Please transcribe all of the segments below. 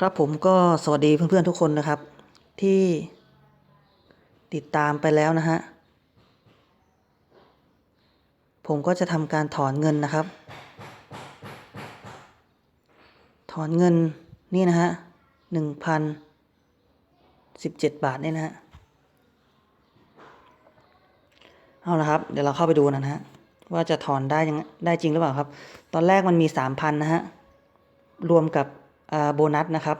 ครับผมก็สวัสดีเพื่อนๆทุกคนนะครับ ที่ติดตามไปแล้วนะฮะ ผมก็จะทำการถอนเงินนะครับ ถอนเงินนี่นะฮะหนึ่งพันสิบเจ็ดบาทนี่นะฮะ เอาละครับ เดี๋ยวเราเข้าไปดูนะฮะ ว่าจะถอนได้ยังได้จริงหรือเปล่าครับ ตอนแรกมันมีสามพันนะฮะ รวมกับ โบนัสนะครับ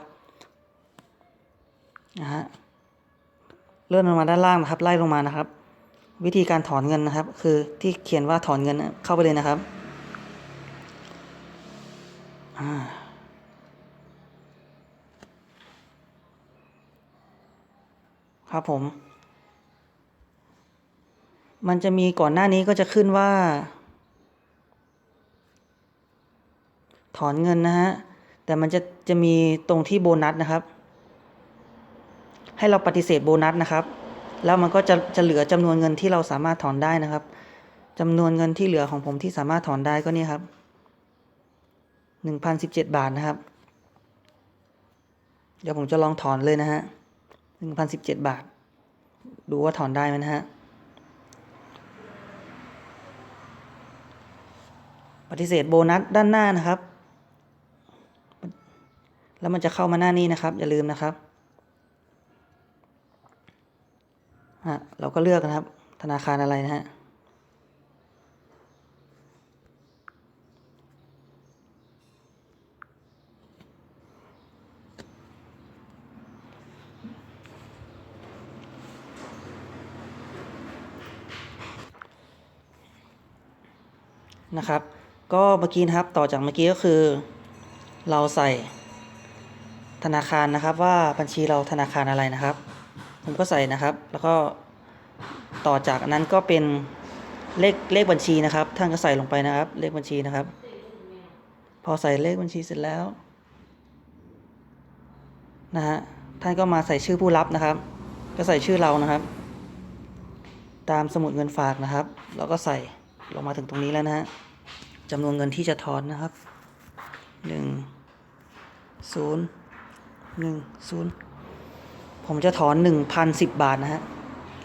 นะฮะเลื่อนลงมาด้านล่างนะครับ ไล่ลงมานะครับ วิธีการถอนเงินนะครับ คือที่เขียนว่าถอนเงินเข้าไปเลยนะครับครับผม มันจะมีก่อนหน้านี้ก็จะขึ้นว่า ถอนเงินนะฮะ แต่มันจะจะมีตรงที่โบนัสนะครับ ให้เราปฏิเสธโบนัสนะครับ แล้วมันก็จะจะเหลือจำนวนเงินที่เราสามารถถอนได้นะครับจำนวนเงินที่เหลือของผมที่สามารถถอนได้ก็นี่ครับหนึ่งพันสิบเจ็ดบาทนะครับ เดี๋ยวผมจะลองถอนเลยนะฮะหนึ่งพันสิบเจ็ดบาท ดูว่าถอนได้ไหมนะฮะปฏิเสธโบนัสด้านหน้านะครับ แล้วมันจะเข้ามาหน้านี้นะครับ อย่าลืมนะครับฮะเราก็เลือกนะครับ ธนาคารอะไรนะฮะนะครับ ก็เมื่อกี้นะครับต่อจากเมื่อกี้ก็คือ เราใส่ ธนาคารนะครับว่าบัญชีเราธนาคารอะไรนะครับ ผมก็ใส่นะครับ แล้วก็ต่อจากนั้นก็เป็นเลขเลขบัญชีนะครับ ท่านก็ใส่ลงไปนะครับ เลขบัญชีนะครับ พอใส่เลขบัญชีเสร็จแล้วนะฮะท่านก็มาใส่ชื่อผู้รับนะครับ ก็ใส่ชื่อเรานะครับ ตามสมุดเงินฝากนะครับ แล้วก็ใส่ลงมาถึงตรงนี้แล้วนะฮะจำนวนเงินที่จะถอนนะครับหนึ่งศูนย์ หนึ่งศูนย์ผมจะถอนหนึ่งพันสิบบาทนะฮะ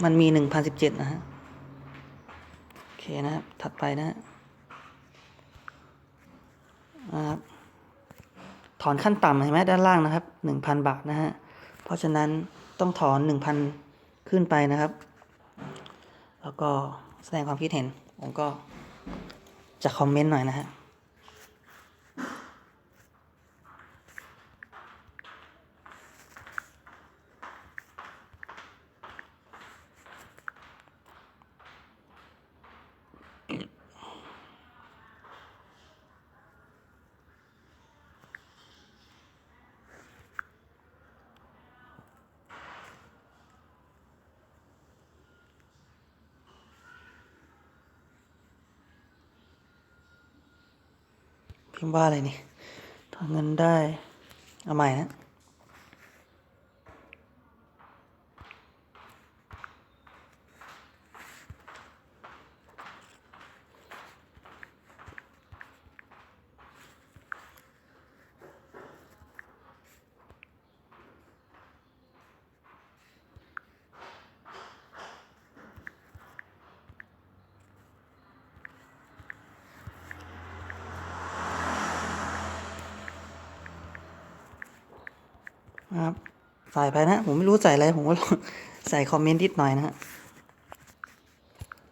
มันมีหนึ่งพันสิบเจ็ดนะฮะ โอเคนะครับ ถัดไปนะฮะนะครับ ถอนขั้นต่ำเห็นไหมด้านล่างนะครับหนึ่งพันบาทนะฮะ เพราะฉะนั้นต้องถอนหนึ่งพันขึ้นไปนะครับ แล้วก็แสดงความคิดเห็น ผมก็จะคอมเมนต์หน่อยนะฮะ พิมพ์ว่าอะไรนี่ถอนเงินได้ เอาใหม่นะ นะครับ ใส่ไปนะ ผมไม่รู้ใส่อะไร ผมก็ใส่คอมเมนต์นิดหน่อยนะฮะ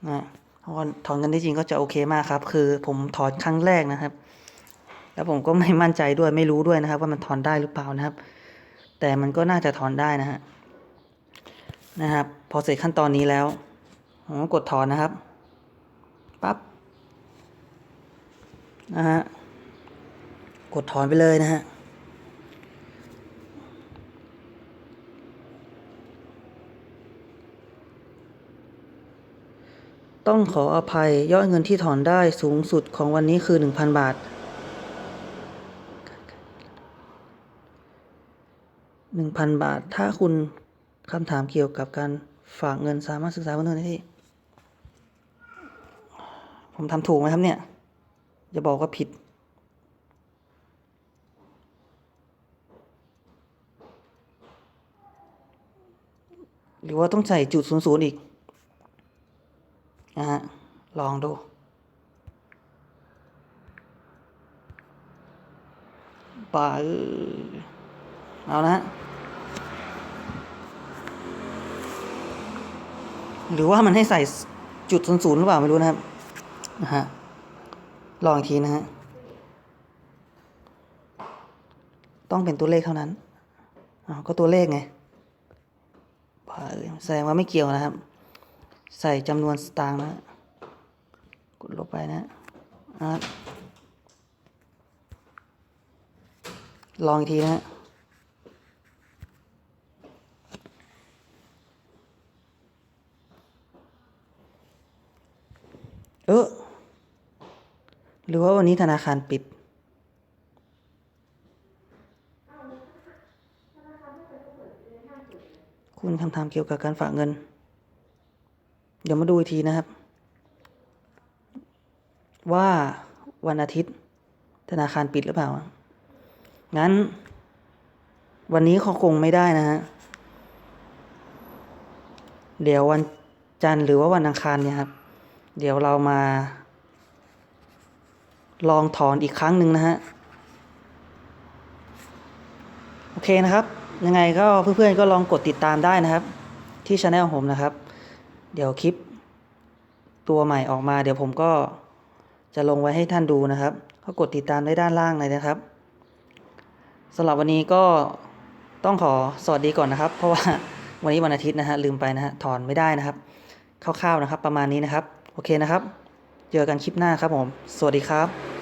นะถอนเงินได้จริงก็จะโอเคมากครับ คือผมถอนครั้งแรกนะครับ แล้วผมก็ไม่มั่นใจด้วยไม่รู้ด้วยนะครับ ว่ามันถอนได้หรือเปล่านะครับ แต่มันก็น่าจะถอนได้นะฮะนะครับ พอเสร็จขั้นตอนนี้แล้วผมก็กดถอนนะครับปั๊บนะฮะกดถอนไปเลยนะฮะ ต้องขออภัยยอดเงินที่ถอนได้สูงสุดของวันนี้คือ 1,000 บาท 1,000 บาท ถ้าคุณคำถามเกี่ยวกับการฝากเงินสามารถศึกษาเพิ่มเติมได้ที่ ผมทำถูกไหมครับเนี่ย อย่าบอกว่าผิดหรือว่าต้องใส่จุดศูนย์ศูนย์อีก ลองดูป่าเออเอานะฮะหรือว่ามันให้ใส่จุดศูนย์ศูนย์หรือเปล่าไม่รู้นะครับ นะฮะ ลองอีกทีนะฮะ ต้องเป็นตัวเลขเท่านั้นอ้าวก็ตัวเลขไงบ้าเอ้ยแสดงว่าไม่เกี่ยวนะครับ ใส่จำนวนสตางค์นะ กดลบไปนะอะลองอีกทีนะฮะเออ หรือว่าวันนี้ธนาคารปิดคุณคำถามเกี่ยวกับการฝากเงิน เดี๋ยวมาดูอีกทีนะครับ ว่าวันอาทิตย์ธนาคารปิดหรือเปล่า งั้น วันนี้เขาคงไม่ได้นะฮะ เดี๋ยววันจันทร์หรือว่าวันอังคารเนี่ยครับ เดี๋ยวเรามา ลองถอนอีกครั้งหนึ่งนะฮะ โอเคนะครับ ยังไงก็เพื่อนๆก็ลองกดติดตามได้นะครับ ที่ช anel ผมนะครับ เดี๋ยวคลิปตัวใหม่ออกมา เดี๋ยวผมก็ จะลงไว้ให้ท่านดูนะครับ ก็กดติดตามได้ด้านล่างเลยนะครับสำหรับวันนี้ก็ต้องขอสวัสดีก่อนนะครับ เพราะว่าวันนี้วันอาทิตย์นะฮะลืมไปนะฮะถอนไม่ได้นะครับคร่าวๆนะครับ ประมาณนี้นะครับ โอเคนะครับ เจอกันคลิปหน้าครับผม สวัสดีครับ